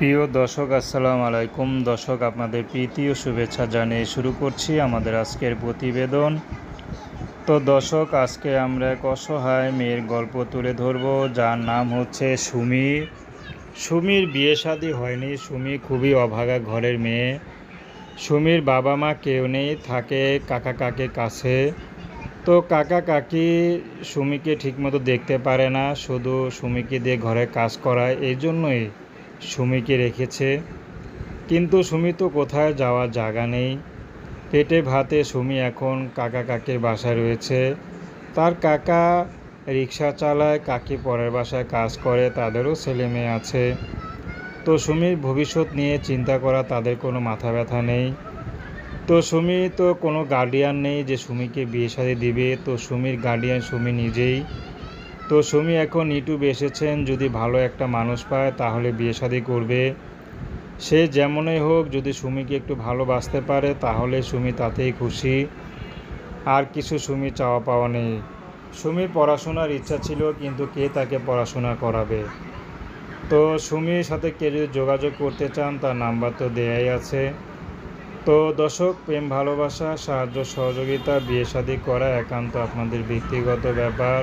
প্রিয় দর্শক, আসসালামু আলাইকুম। দর্শক, আপনাদের প্রীতি ও শুভেচ্ছা জানিয়ে শুরু করছি আমাদের আজকের প্রতিবেদন। তো দর্শক, আজকে আমরা এক অসহায় মেয়ের গল্প তুলে ধরব, যার নাম হচ্ছে সুমি। সুমির বিয়ে শাদী হয়নি। সুমি খুবই অভাগা ঘরের মেয়ে। সুমির বাবা মা কেউ নেই, থাকে কাকা কাকির কাছে। তো কাকা কাকি সুমিকে ঠিকমতো দেখতে পারে না, শুধু সুমিকে দিয়ে ঘরে কাজ করায় এই জন্যই সুমিকে রেখেছে। কিন্তু সুমি তো কোথায় যাওয়ার জায়গা নেই। পেটে ভাতে সুমি এখন কাকা কাকির বাসায় রয়েছে। তার কাকা রিক্সা চালায়, কাকি পরের বাসায় কাজ করে, তাদেরও ছেলে মেয়ে আছে। তো সুমির ভবিষ্যৎ নিয়ে চিন্তা করা তাদের কোনো মাথা ব্যথা নেই। তো সুমি তো কোনো গার্ডিয়ান নেই যে সুমিকে বিয়ে শাদী দিবে। তো সুমির গার্ডিয়ান সুমি নিজেই। তো সুমি, এখন ইউটিউবে এসেছেন, যদি ভালো একটা মানুষ পায় তাহলে বিয়ে শাদী করবে। সে যেমনই হোক, যদি সুমিকে একটু ভালোবাসতে পারে, তাহলে সুমি তাতেই খুশি। আর কিছু সুমি চাওয়া পাওয়া নেই। সুমির পড়াশোনার ইচ্ছা ছিল, কিন্তু কে তাকে পড়াশোনা করাবে? তো সুমির সাথে কে যদি যোগাযোগ করতে চান, তার নাম্বার তো দেয়াই আছে। তো দর্শক, প্রেম, ভালোবাসা, সাহায্য, সহযোগিতা, বিয়ে শাদী করা একান্ত আপনাদের ব্যক্তিগত ব্যাপার।